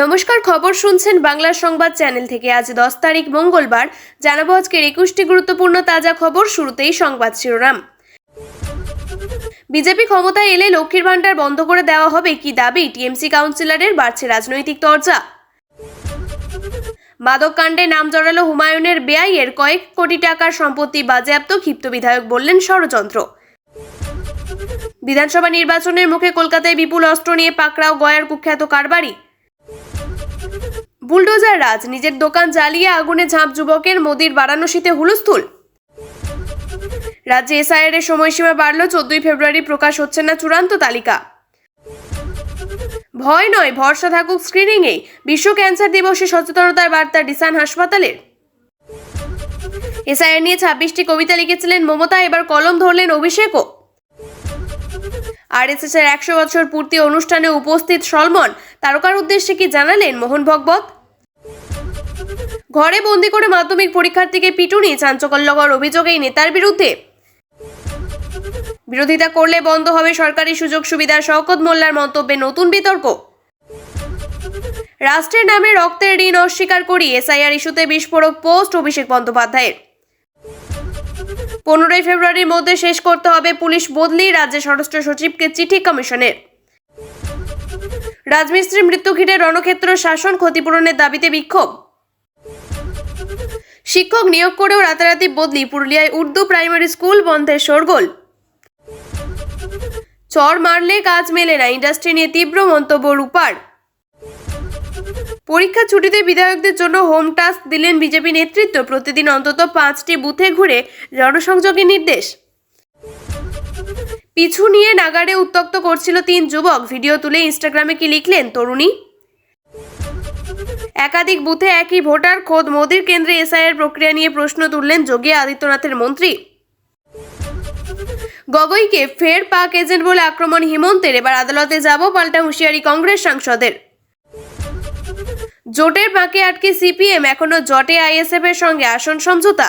নমস্কার, খবর শুনছেন বাংলা সংবাদ চ্যানেল থেকে। আজ দশ তারিখ, মঙ্গলবার। জানাব আজকের একুশটি গুরুত্বপূর্ণ তাজা খবর, শুরুতেই সংবাদ শিরোনাম। বিজেপি ক্ষমতায় এলে লক্ষ্মীর ভাণ্ডার বন্ধ করে দেওয়া হবে কি দাবি? টিএমসি কাউন্সিলরের বাড়ছে রাজনৈতিক চর্চা মাদক কাণ্ডে নাম জড়ালো হুমায়ুনের বেআইয়ের। কয়েক কোটি টাকার সম্পত্তি বাজেয়াপ্ত, ক্ষিপ্ত বিধায়ক বললেন ষড়যন্ত্র। বিধানসভা নির্বাচনের মুখে কলকাতায় বিপুল অস্ত্র নিয়ে পাকড়াও, গয়ার কুখ্যাত কারবারি। বুলডোজার রাজ, নিজের দোকান জ্বালিয়ে আগুনে ঝাঁপ যুবকের মোদির বারাণসীতে হুলস্থুল। রাজ্যে এসআইআর এর সময়সীমা বাড়ল, চোদ্দই ফেব্রুয়ারি প্রকাশ হচ্ছে না চূড়ান্ত তালিকা। ভয় নয়, ভরসা থাকুক স্ক্রিনিংয়ে বিশ্ব ক্যান্সার দিবসে সচেতনতার বার্তা ডিসান হাসপাতালের। এসআইআর নিয়ে ছাব্বিশটি কবিতা লিখেছিলেন মমতা, এবার কলম ধরলেন অভিষেকও। আরএসএস এর একশো বছর পূর্তি অনুষ্ঠানে উপস্থিত সলমন, তারকার উদ্দেশ্যে কি জানালেন মোহন ভগবত? ঘরে বন্দি করে মাধ্যমিক পরীক্ষার্থীকে পিটুনি চাঞ্চকল্যকর অভিযোগ এই নেতার বিরুদ্ধে। বিরোধিতা করলে বন্ধ হবে সরকারি সুযোগ সুবিধা, শওকত মোল্লার মন্তব্যে নতুন বিতর্ক। রাষ্ট্রের নামে রক্তের ঋণ অস্বীকার করি এসআইআর ইস্যুতে বিস্ফোরক পোস্ট, অভিষেক বন্দ্যোপাধ্যায়ের। পনেরোই ফেব্রুয়ারির মধ্যে শেষ করতে হবে পুলিশ বদলি, রাজ্যের স্বরাষ্ট্র সচিবকে চিঠি কমিশনের। রাজমিস্ত্রি মৃত্যু ঘিরে রণক্ষেত্র শাসন ক্ষতিপূরণের দাবিতে বিক্ষোভ। শিক্ষক নিয়োগ করেও রাতারাতি বদলি পুরুলিয়ায় উর্দু প্রাইমারি স্কুল বন্ধের শোরগোল। চর মারলে কাজ মেলে না, ইন্ডাস্ট্রি নিয়ে তীব্র মন্তব্য রূপার। পরীক্ষা ছুটিতে বিধায়কদের জন্য হোম টাস্ক দিলেন বিজেপি নেতৃত্ব, প্রতিদিন অন্তত পাঁচটি বুথে ঘুরে জনসংযোগের নির্দেশ। পিছু নিয়ে নাগাড়ে উত্তক্ত করছিল তিন যুবক। ভিডিও তুলে ইনস্টাগ্রামে কি লিখলেন তরুণী? একাধিক বুথে একই ভোটার খোদ মোদির কেন্দ্রে এসআইয়ের প্রক্রিয়া নিয়ে প্রশ্ন তুললেন যোগী আদিত্যনাথের মন্ত্রী। গগৈকে ফের পাক এজেন্ট বলে আক্রমণ হিমন্তের, এবার আদালতে যাব পাল্টা হুঁশিয়ারি কংগ্রেস সাংসদের। জোটের পাকে আটকে সিপিএম এখনও জটে আইএসএফ এর সঙ্গে আসন সমঝোতা।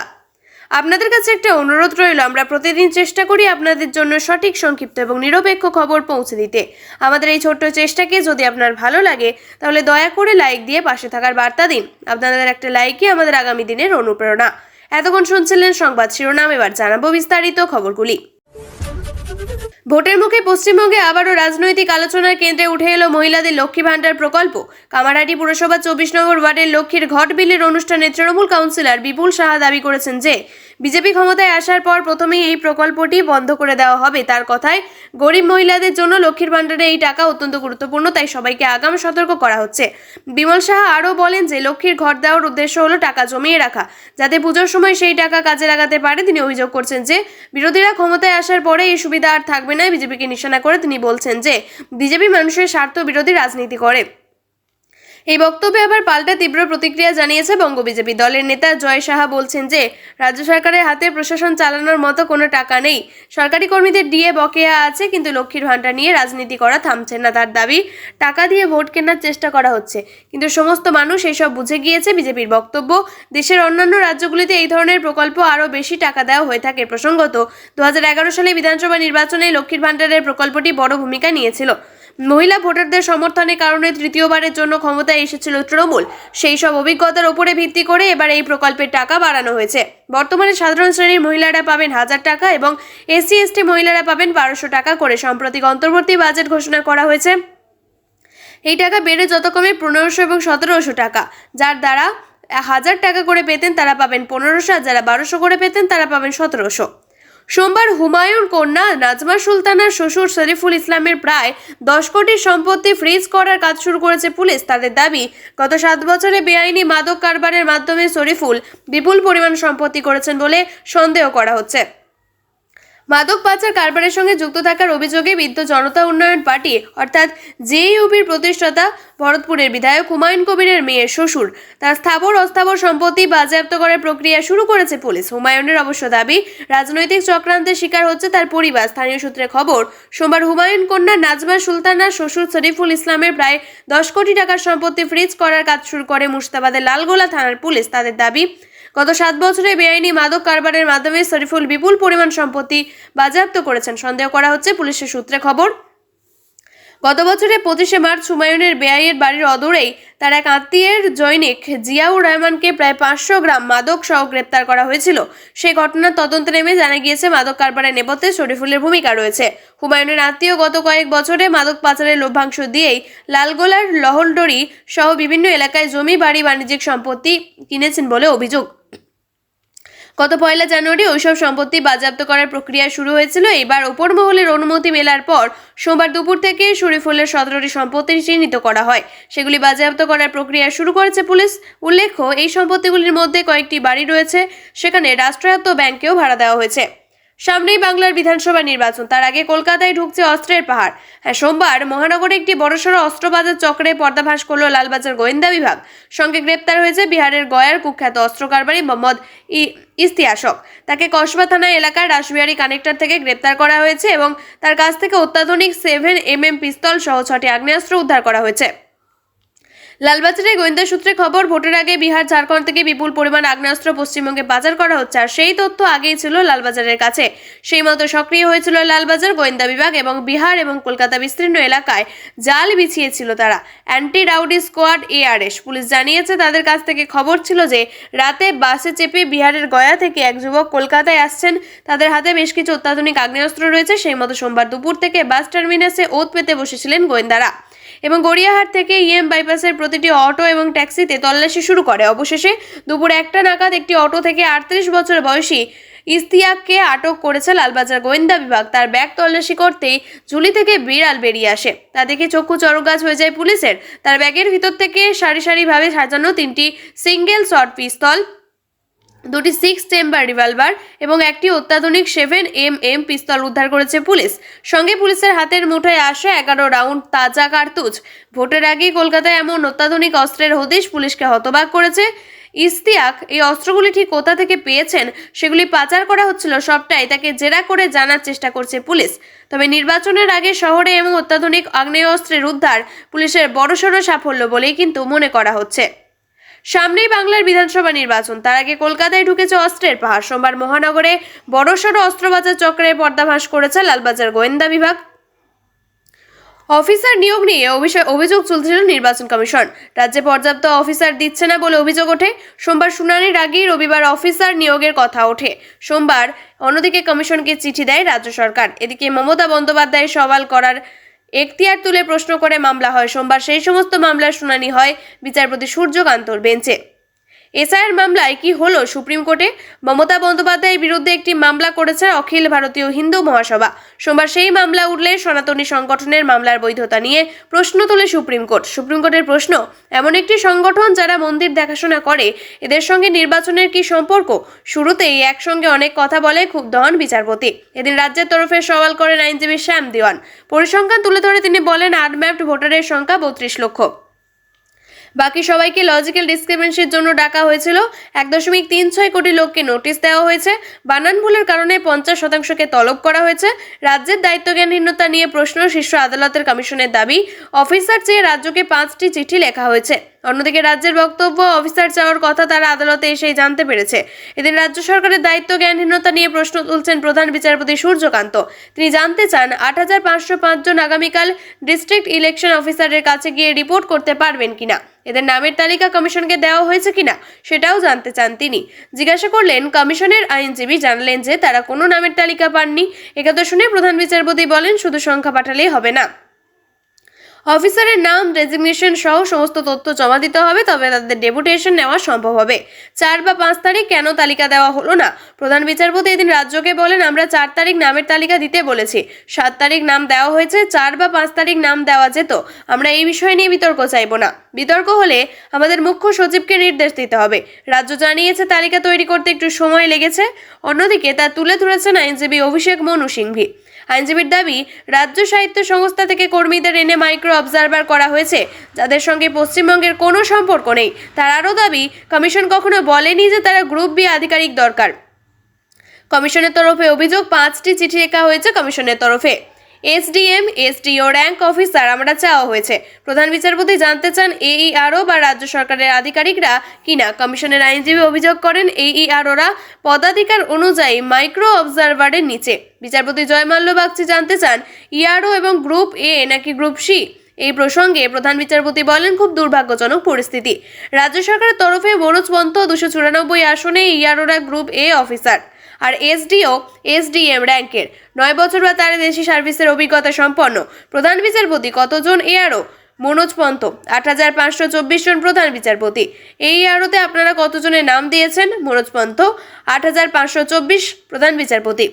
আপনাদের কাছে একটা অনুরোধ রইল, আমরা প্রতিদিন চেষ্টা করি আপনাদের জন্য সঠিক, সংক্ষিপ্ত এবং নিরপেক্ষ খবর পৌঁছে দিতে। আমাদের এই ছোট্ট চেষ্টাকে যদি আপনার ভালো লাগে, তাহলে দয়া করে লাইক দিয়ে পাশে থাকার বার্তা দিন। আপনাদের একটা লাইকই আমাদের আগামী দিনের অনুপ্রেরণা। এতক্ষণ শুনছিলেন সংবাদ শিরোনাম, এবার জানাব বিস্তারিত খবরগুলি। ভোটের মুখে পশ্চিমবঙ্গে আবারও রাজনৈতিক আলোচনার কেন্দ্রে উঠে এলো মহিলাদের লক্ষ্মী ভাণ্ডার প্রকল্প। কামারহাটি পুরসভা চব্বিশ নম্বর ওয়ার্ডের লক্ষ্মীর ঘট বিলের অনুষ্ঠানে তৃণমূল কাউন্সিলর বিপুল সাহা দাবি করেছেন যে বিজেপি ক্ষমতায় আসার পর প্রথমেই এই প্রকল্পটি বন্ধ করে দেওয়া হবে। তার কথায়, গরিব মহিলাদের জন্য লক্ষ্মীর ভাণ্ডারে এই টাকা অত্যন্ত গুরুত্বপূর্ণ, তাই সবাইকে আগাম সতর্ক করা হচ্ছে। বিমল সাহা আরও বলেন যে, লক্ষ্মীর ঘর দেওয়ার উদ্দেশ্য হলো টাকা জমিয়ে রাখা। যাতে পুজোর সময় সেই টাকা কাজে লাগাতে পারে, তিনি অভিযোগ করছেন যে, বিরোধীরা ক্ষমতায় আসার পরে এই সুবিধা আর থাকবে না। বিজেপিকে নিশানা করে তিনি বলছেন যে, বিজেপি মানুষের স্বার্থ বিরোধী রাজনীতি করে। এই বক্তব্যে আবার পাল্টা তীব্র প্রতিক্রিয়া জানিয়েছে বঙ্গ বিজেপি। দলের নেতা জয় সাহা বলছেন যে, রাজ্য সরকারের হাতে প্রশাসন চালানোর মতো কোনো টাকা নেই। সরকারি কর্মীদের ডিএ বকেয়া আছে, কিন্তু লক্ষ্মীর ভাণ্ডার নিয়ে রাজনীতি করা থামছে না তার দাবি। টাকা দিয়ে ভোট কেনার চেষ্টা করা হচ্ছে। কিন্তু সমস্ত মানুষ এসব বুঝে গিয়েছে বিজেপির বক্তব্য। দেশের অন্যান্য রাজ্যগুলিতে এই ধরনের প্রকল্প আরও বেশি টাকা দেওয়া হয়ে থাকে প্রসঙ্গত। দু হাজার এগারো সালে বিধানসভা নির্বাচনে লক্ষ্মীর ভাণ্ডারের প্রকল্পটি বড় ভূমিকা নিয়েছিল। মহিলা ভোটারদের সমর্থনের কারণে তৃতীয়বারের জন্য ক্ষমতায় এসেছিল তৃণমূল। সেই সব অভিজ্ঞতার উপরে ভিত্তি করে এবার এই প্রকল্পের টাকা বাড়ানো হয়েছে। বর্তমানে সাধারণ শ্রেণির মহিলারা পাবেন হাজার টাকা এবং এসসি, এসটি মহিলারা পাবেন বারোশো টাকা করে। সাম্প্রতিক অন্তর্বর্তী বাজেট ঘোষণা করা হয়েছে, এই টাকা বেড়ে যত কমে পনেরোশো এবং সতেরোশো টাকা। যার দ্বারা হাজার টাকা করে পেতেন তারা পাবেন পনেরোশো, আর যারা বারোশো করে পেতেন তারা পাবেন সতেরোশো। সোমবার হুমায়ুন কন্যা, নাজমা সুলতানার শ্বশুর শরীফুল ইসলামের প্রায় দশ কোটি সম্পত্তি ফ্রিজ করার কাজ শুরু করেছে পুলিশ তাদের দাবি। গত সাত বছরে বেআইনি মাদক কারবারের মাধ্যমে শরীফুল বিপুল পরিমাণ সম্পত্তি করেছেন বলে সন্দেহ করা হচ্ছে। মাদক পাচার কারবারের সঙ্গে যুক্ত থাকার অভিযোগে বিদ্য জনতা উন্নয়ন পার্টি, অর্থাৎ জেইউপির প্রতিষ্ঠাতা ভরতপুরের বিধায়ক হুমায়ুন কবিরের মেয়ের শ্বশুর। তার স্থাবর অস্থাবর সম্পত্তি বাজেয়াপ্ত করার প্রক্রিয়া শুরু করেছে পুলিশ। হুমায়ুনের অবশ্য দাবি, রাজনৈতিক চক্রান্তের শিকার হচ্ছে তার পরিবার। স্থানীয় সূত্রে খবর, সোমবার হুমায়ুন কন্যা নাজমা সুলতানার শ্বশুর শরীফুল ইসলামের প্রায় দশ কোটি টাকার সম্পত্তি ফ্রিজ করার কাজ শুরু করে মুর্শিদাবাদের লালগোলা থানার পুলিশ। তাদের দাবি গত সাত বছরে বেআইনি মাদক কারবারের মাধ্যমে শরীফুল বিপুল পরিমাণ সম্পত্তি বাজেয়াপ্ত করেছেন। সন্দেহ করা হচ্ছে পুলিশের সূত্রে খবর, গত বছরের পঁচিশে মার্চ হুমায়ুনের বেআইয়ের বাড়ির অদূরেই তার এক আত্মীয়ের জৈনিক জিয়াউর রহমানকে প্রায় পাঁচশো গ্রাম মাদক সহ গ্রেপ্তার করা হয়েছিল। সেই ঘটনার তদন্তে নেমে জানা গিয়েছে, মাদক কারবারের নেপথ্যে শরীফুলের ভূমিকা রয়েছে। হুমায়ুনের আত্মীয় গত কয়েক বছরে মাদক পাচারের লভ্যাংশ দিয়েই লালগোলার লহলডরি সহ বিভিন্ন এলাকায় জমি, বাড়ি, বাণিজ্যিক সম্পত্তি কিনেছেন বলে অভিযোগ। গত পয়লা জানুয়ারি ওইসব সম্পত্তি বাজেয়াপ্ত করার প্রক্রিয়া শুরু হয়েছিল। এবার ওপর মহলের অনুমতি মেলার পর সোমবার দুপুর থেকে শরীফুলের সতেরোটি সম্পত্তি চিহ্নিত করা হয়। সেগুলি বাজেয়াপ্ত করার প্রক্রিয়া শুরু করেছে পুলিশ। উল্লেখ্য, এই সম্পত্তিগুলির মধ্যে কয়েকটি বাড়ি রয়েছে। সেখানে রাষ্ট্রায়ত্ত ব্যাংকেও ভাড়া দেওয়া হয়েছে। সামনেই বাংলার বিধানসভা নির্বাচন। তার আগে কলকাতায় ঢুকছে অস্ত্রের পাহাড়। হ্যাঁ সোমবার মহানগরে একটি বড়সড় অস্ত্রবাজার চক্রে পর্দাভাস করল লালবাজার গোয়েন্দা বিভাগ। সঙ্গে গ্রেপ্তার হয়েছে বিহারের গয়ার কুখ্যাত অস্ত্র কারবারি মোহাম্মদ ইস্তিয়াসক তাকে কসবা থানা এলাকার রাসবিহারী কানেক্টর থেকে গ্রেপ্তার করা হয়েছে এবং তার কাছ থেকে অত্যাধুনিক সেভেন এম এম পিস্তল সহ ছটি আগ্নেয়াস্ত্র উদ্ধার করা হয়েছে। লালবাজারে গোয়েন্দা সূত্রে খবর, ভোটের আগে বিহার, ঝাড়খণ্ড থেকে বিপুল পরিমাণ আগ্নেয়াস্ত্র পশ্চিমবঙ্গে বাজার করা হচ্ছে আর সেই তথ্য আগেই ছিল লালবাজারের কাছে। সেই মতো সক্রিয় হয়েছিল লালবাজার, গোয়েন্দা বিভাগ এবং বিহার এবং কলকাতা বিস্তীর্ণ এলাকায় জাল বিছিয়েছিল তারা। Anti rowdy squad ARS police জানিয়েছে, তাদের কাছ থেকে খবর ছিল যে, রাতে বাসে চেপে বিহারের গয়া থেকে এক যুবক কলকাতায় আসছেন। তাদের হাতে বেশ কিছু অত্যাধুনিক আগ্নেয়াস্ত্র রয়েছে। সেই মতো সোমবার দুপুর থেকে বাস টার্মিনাসে ওত পেতে বসেছিলেন গোয়েন্দারা। এবং গড়িয়াহাট থেকে ইএম বাইপাসের প্রতিটি অটো এবং ট্যাক্সিতে তল্লাশি শুরু করে। অবশেষে দুপুর একটা নাগাদ একটি অটো থেকে আটত্রিশ বছর বয়সী ইস্তিয়াককে আটক করেছে লালবাজার গোয়েন্দা বিভাগ। তার ব্যাগ তল্লাশি করতেই ঝুলি থেকে বিড়াল বেরিয়ে আসে। তা দেখে চক্ষু চরগাছ হয়ে যায় পুলিশের। তার ব্যাগের ভিতর থেকে সারি সারিভাবে সাজানো তিনটি সিঙ্গেল শট পিস্তল দুটি সিক্স চেম্বার রিভলভার এবং একটি অত্যাধুনিক সেভেন এম এম পিস্তল উদ্ধার করেছে পুলিশ। সঙ্গে পুলিশের হাতের মুঠোয় আসে এগারো রাউন্ড তাজা কার্তুজ। ভোটের আগেই কলকাতায় এমন অত্যাধুনিক অস্ত্রের হদিশ পুলিশকে হতবাক করেছে। ইস্তিয়াক এই অস্ত্রগুলি ঠিক কোথা থেকে পেয়েছেন সেগুলি পাচার করা হচ্ছিল সবটাই তাকে জেরা করে জানার চেষ্টা করছে পুলিশ। তবে নির্বাচনের আগে শহরে এবং অত্যাধুনিক আগ্নেয়াস্ত্রের উদ্ধার পুলিশের বড়সড় সাফল্য বলেই কিন্তু মনে করা হচ্ছে। সামনেই বাংলার বিধানসভা নির্বাচন। তার আগে কলকাতায় ঢুকেছে অস্ত্রের পাহাড়। সোমবার মহানগরে বড়সড় অস্ত্রবাজার চক্রে পর্দাভাস করেছে লালবাজার গোয়েন্দা বিভাগ। অফিসার নিয়োগ নিয়ে অভিযোগ চলছিল নির্বাচন কমিশন। রাজ্যে পর্যাপ্ত অফিসার দিচ্ছে না বলে অভিযোগ ওঠে। সোমবার শুনানির আগেই রবিবার অফিসার নিয়োগের কথা ওঠে। সোমবার অন্যদিকে কমিশনকে চিঠি দেয় রাজ্য সরকার। এদিকে মমতা বন্দ্যোপাধ্যায় সওয়াল করার এখতিয়ার তুলে প্রশ্ন করে মামলা হয়। সোমবার সেই সমস্ত মামলার শুনানি হয় বিচারপতি সূর্যকান্তর বেঞ্চে। এসআইয়ের মামলায় কি হলো? সুপ্রিম কোর্টে মমতা বন্দ্যোপাধ্যায়ের বিরুদ্ধে একটি মামলা করেছে অখিল ভারতীয় হিন্দু মহাসভা। সোমবার সেই মামলা উঠলে সনাতনী সংগঠনের মামলার বৈধতা নিয়ে প্রশ্ন তোলে সুপ্রিম কোর্ট। সুপ্রিম কোর্টের প্রশ্ন, এমন একটি সংগঠন যারা মন্দির দেখাশোনা করে, এদের সঙ্গে নির্বাচনের কি সম্পর্ক? শুরুতেই একসঙ্গে অনেক কথা বলে খুব দহন বিচারপতি। এদিন রাজ্যের তরফে সওয়াল করেন আইনজীবী শ্যাম দেওয়ান। পরিসংখ্যান তুলে ধরে তিনি বলেন আনম্যাপড ভোটারের সংখ্যা বত্রিশ লক্ষ। বাকি সবাইকে লজিক্যাল ডিসক্রিমিনেন্সির জন্য ডাকা হয়েছিল। এক দশমিক তিন ছয় কোটি লোককে নোটিশ দেওয়া হয়েছে। বানান ভুলের কারণে পঞ্চাশ শতাংশকে তলব করা হয়েছে। রাজ্যের দায়িত্বজ্ঞানহীনতা নিয়ে প্রশ্ন শীর্ষ আদালতের কমিশনের দাবি। অফিসার চেয়ে রাজ্যকে পাঁচটি চিঠি লেখা হয়েছে। অন্যদিকে রাজ্যের বক্তব্য, অফিসার চাওয়ার কথা তারা আদালতে এসেই জানতে পেরেছে। এদিন রাজ্য সরকারের দায়িত্ব, জ্ঞানহীনতা নিয়ে প্রশ্ন তুলছেন প্রধান বিচারপতি সূর্যকান্ত। তিনি জানতে চান, আট হাজার পাঁচশো জন আগামীকাল ডিস্ট্রিক্ট ইলেকশন অফিসারের কাছে গিয়ে রিপোর্ট করতে পারবেন কিনা, এদের নামের তালিকা কমিশনকে দেওয়া হয়েছে কিনা, সেটাও জানতে চান তিনি। জিজ্ঞাসা করলেন, কমিশনের আইনজীবী জানলেন যে তারা কোনো নামের তালিকা পাননি। একথা শুনে প্রধান বিচারপতি বলেন, শুধু সংখ্যা পাঠালেই হবে না। অফিসারের নাম রেজিগনেশন সহ সমস্ত তথ্য জমা দিতে হবে, তবে তাদের ডেপুটেশন নেওয়া সম্ভব হবে। চার বা পাঁচ তারিখ কেন তালিকা দেওয়া হলো না? প্রধান বিচারপতি এদিন রাজ্যকে বলেন, আমরা চার তারিখ নামের তালিকা দিতে বলেছি। সাত তারিখ নাম দেওয়া হয়েছে, চার বা পাঁচ তারিখ নাম দেওয়া যেত। আমরা এই বিষয় নিয়ে বিতর্ক চাইব না। বিতর্ক হলে আমাদের মুখ্য সচিবকে নির্দেশ দিতে হবে। রাজ্য জানিয়েছে, তালিকা তৈরি করতে একটু সময় লেগেছে। অন্যদিকে তা তুলে ধরেছেন আইনজীবী অভিষেক মনু সিংভি। আইনজীবীর দাবি, রাজ্য সাহিত্য সংস্থা থেকে কর্মীদের এনে মাইক্রো অবজারভার করা হয়েছে। যাদের সঙ্গে পশ্চিমবঙ্গের কোনো সম্পর্ক নেই, তার আরও দাবি, কমিশন কখনো বলেনি যে তারা গ্রুপ বি আধিকারিক দরকার। কমিশনের তরফে অভিযোগ, পাঁচটি চিঠি লেখা হয়েছে কমিশনের তরফে। এসডিএম, এসডিও র্যাঙ্ক অফিসার আমরা চাওয়া হয়েছে। প্রধান বিচারপতি জানতে চান এইআরও বা রাজ্য সরকারের আধিকারিকরা কিনা। কমিশনের আইনজীবী অভিযোগ করেন এইআরওরা পদাধিকার অনুযায়ী মাইক্রো অবজারভারের নিচে। বিচারপতি জয়মাল্য বাগচি জানতে চান ইআরও এবং গ্রুপ এ নাকি গ্রুপ সি এই প্রসঙ্গে প্রধান বিচারপতি বলেন, খুব দুর্ভাগ্যজনক পরিস্থিতি। রাজ্য সরকারের তরফে মনোজ পন্থ দুশো চুরানব্বই আসনে ইয়ারোরা গ্রুপ এ অফিসার আর এসডিও, এসডিএম র্যাঙ্কের। নয় বছর বা তার বেশি সার্ভিসের অভিজ্ঞতা সম্পন্ন। প্রধান বিচারপতি কতজন? এআরও মনোজ পন্ত আট হাজার পাঁচশো চব্বিশ জন প্রধান বিচারপতি। এই আরোতে আপনারা কতজনের নাম দিয়েছেন? মনোজ পন্ত আট হাজার পাঁচশো চব্বিশ প্রধান বিচারপতি।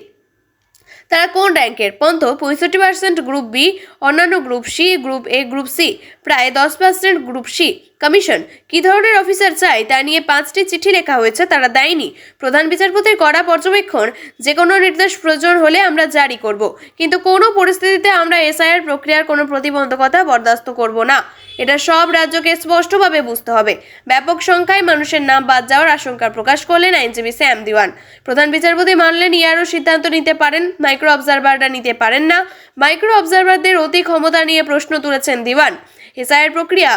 তারা কোন র্যাঙ্কের? পন্থ পঁয়ষট্টি পার্সেন্ট গ্রুপ বি অন্যান্য group C group A group C প্রায় দশ পার্সেন্ট গ্রুপ সি কমিশন কী ধরনের অফিসার চাই তা নিয়ে পাঁচটি চিঠি লেখা হয়েছে, তারা দেয়নি। প্রধান বিচারপতির কড়া পর্যবেক্ষণ যে কোনো নির্দেশ প্রয়োজন হলে আমরা জারি করব। কিন্তু কোনো পরিস্থিতিতে আমরা এসআইআর প্রক্রিয়ার কোনো প্রতিবন্ধকতা বরদাস্ত করব না। এটা সব রাজ্যকে স্পষ্টভাবে বুঝতে হবে। ব্যাপক সংখ্যায় মানুষের নাম বাদ যাওয়ার আশঙ্কা প্রকাশ করলেন আইনজীবী স্যাম দিওয়ান। প্রধান বিচারপতি মানলেন ইয়ারও সিদ্ধান্ত নিতে পারেন, মাইক্রো অবজারভাররা নিতে পারেন না। মাইক্রো অবজারভারদের অতি ক্ষমতা নিয়ে প্রশ্ন তুলেছেন দিওয়ান। এসআইআর প্রক্রিয়া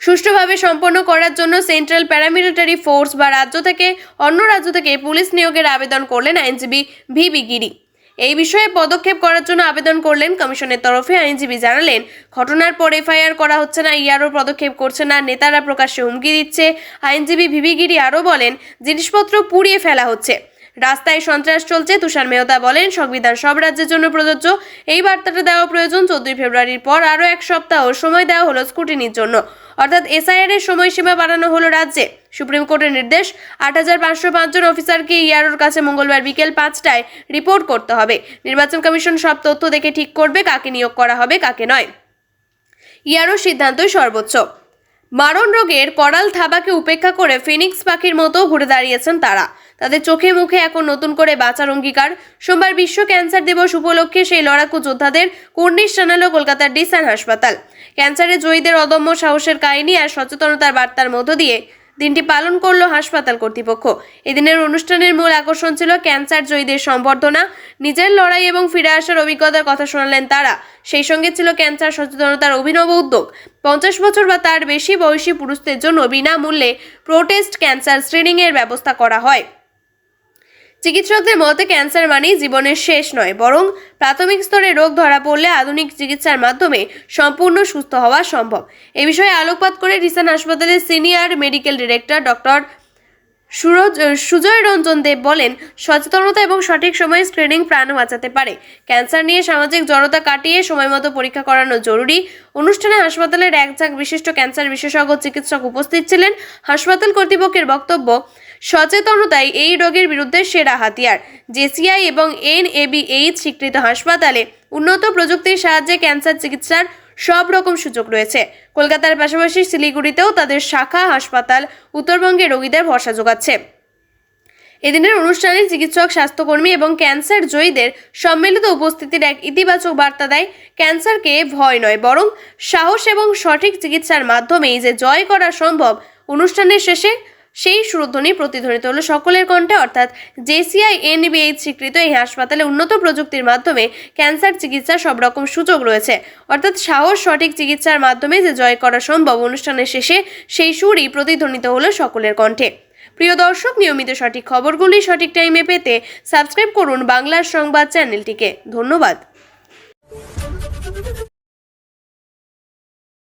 সুষ্ঠুভাবে সম্পন্ন করার জন্য সেন্ট্রাল প্যারামিলিটারি ফোর্স বা রাজ্য থেকে অন্য রাজ্য থেকে পুলিশ নিয়োগের আবেদন করলেন আইনজীবী ভি বি গিরি। এই বিষয়ে পদক্ষেপ করার জন্য আবেদন করলেন কমিশনের তরফে। আইনজীবী জানালেন, ঘটনার পর এফআইআর করা হচ্ছে না, ইয়ারও পদক্ষেপ করছে না, নেতারা প্রকাশ্যে হুমকি দিচ্ছে। আইনজীবী ভিভি গিরি আরও বলেন, জিনিসপত্র পুড়িয়ে ফেলা হচ্ছে। রাস্তায় সন্ত্রাস চলছে, তুষার মেহতা বলেন, সংবিধান সব রাজ্যের জন্য প্রযোজ্য। এই বার্তাটা দেওয়া প্রয়োজন, চোদ্দই ফেব্রুয়ারির পর আরও এক সপ্তাহ সময় দেওয়া হলো স্কুটিনির জন্য। অর্থাৎ এসআইআর এর সময়সীমা বাড়ানো হলো রাজ্যে। সুপ্রিম কোর্টের নির্দেশ, আট হাজার পাঁচশো পাঁচজন অফিসারকে ইয়ারোর কাছে মঙ্গলবার বিকেল পাঁচটায় রিপোর্ট করতে হবে। নির্বাচন কমিশন সব তথ্য দেখে ঠিক করবে, কাকে নিয়োগ করা হবে, কাকে নয়। ইয়ারও সিদ্ধান্তই সর্বোচ্চ। মারণ রোগের করাল থাবাকে উপেক্ষা করে ফিনিক্স পাখির মতো ঘুরে দাঁড়িয়েছেন তারা। তাদের চোখে মুখে এখন নতুন করে বাঁচার অঙ্গীকার। সোমবার বিশ্ব ক্যান্সার দিবস উপলক্ষে সেই লড়াকু যোদ্ধাদের কুর্নিশ জানালো কলকাতার ডিসান হাসপাতাল। ক্যান্সারের জয়ীদের অদম্য সাহসের কাহিনী আর সচেতনতার বার্তার মধ্য দিয়ে দিনটি পালন করল হাসপাতাল কর্তৃপক্ষ। এদিনের অনুষ্ঠানের মূল আকর্ষণ ছিল ক্যান্সার জয়ীদের সম্বর্ধনা, নিজের লড়াই এবং ফিরে আসার অভিজ্ঞতার কথা শোনালেন তারা। সেই সঙ্গে ছিল ক্যান্সার সচেতনতার অভিনব উদ্যোগ। পঞ্চাশ বছর বা তার বেশি বয়সী পুরুষদের জন্য বিনামূল্যে প্রোটেস্ট ক্যান্সার স্ক্রিনিংয়ের ব্যবস্থা করা হয়। চিকিৎসকদের মতে ক্যান্সার মানেই জীবনের শেষ নয়, বরং প্রাথমিক স্তরে রোগ ধরা পড়লে আধুনিক চিকিৎসার মাধ্যমে সম্পূর্ণ সুস্থ হওয়া সম্ভব। এ বিষয়ে আলোকপাত করে রিসান হাসপাতালের senior medical director doctor Suraj Sujoy Ranjan Deb বলেন, সচেতনতা এবং সঠিক সময়ে স্ক্রিনিং প্রাণ বাঁচাতে পারে। ক্যান্সার নিয়ে সামাজিক জড়তা কাটিয়ে সময়মতো পরীক্ষা করানো জরুরি। অনুষ্ঠানে হাসপাতালের এক ঝাঁক বিশিষ্ট ক্যান্সার বিশেষজ্ঞ চিকিৎসক উপস্থিত ছিলেন। হাসপাতাল কর্তৃপক্ষের বক্তব্য সচেতনতাই এই রোগের বিরুদ্ধে সেরা হাতিয়ার। জেসিআই এবং এনএবিএইচ স্বীকৃত হাসপাতালে উন্নত প্রযুক্তির সাহায্যে ক্যান্সার চিকিৎসার সব রকম সুযোগ রয়েছে। কলকাতার পাশাপাশি শিলিগুড়িতেও তাদের শাখা হাসপাতাল উত্তরবঙ্গে রোগীদের ভরসা যোগাচ্ছে। এদিনের অনুষ্ঠানে চিকিৎসক, স্বাস্থ্যকর্মী এবং ক্যান্সার জয়ীদের সম্মিলিত উপস্থিতির এক ইতিবাচক বার্তা দেয় ক্যান্সারকে ভয় নয়, বরং সাহস এবং সঠিক চিকিৎসার মাধ্যমেই যে জয় করা সম্ভব। অনুষ্ঠানের শেষে সেই সুরধ্বনি প্রতিধ্বনিত হলো সকলের কণ্ঠে, অর্থাৎ জেসিআই, এনবিএইচ স্বীকৃত এই হাসপাতালে উন্নত প্রযুক্তির মাধ্যমে ক্যান্সার চিকিৎসার সব রকম সুযোগ রয়েছে। অর্থাৎ সাহস সঠিক চিকিৎসার মাধ্যমে যে জয় করা সম্ভব অনুষ্ঠানের শেষে সেই সুরই প্রতিধ্বনিত হলো সকলের কণ্ঠে। প্রিয় দর্শক, নিয়মিত সঠিক খবরগুলি সঠিক টাইমে পেতে সাবস্ক্রাইব করুন বাংলার সংবাদ চ্যানেলটিকে। ধন্যবাদ।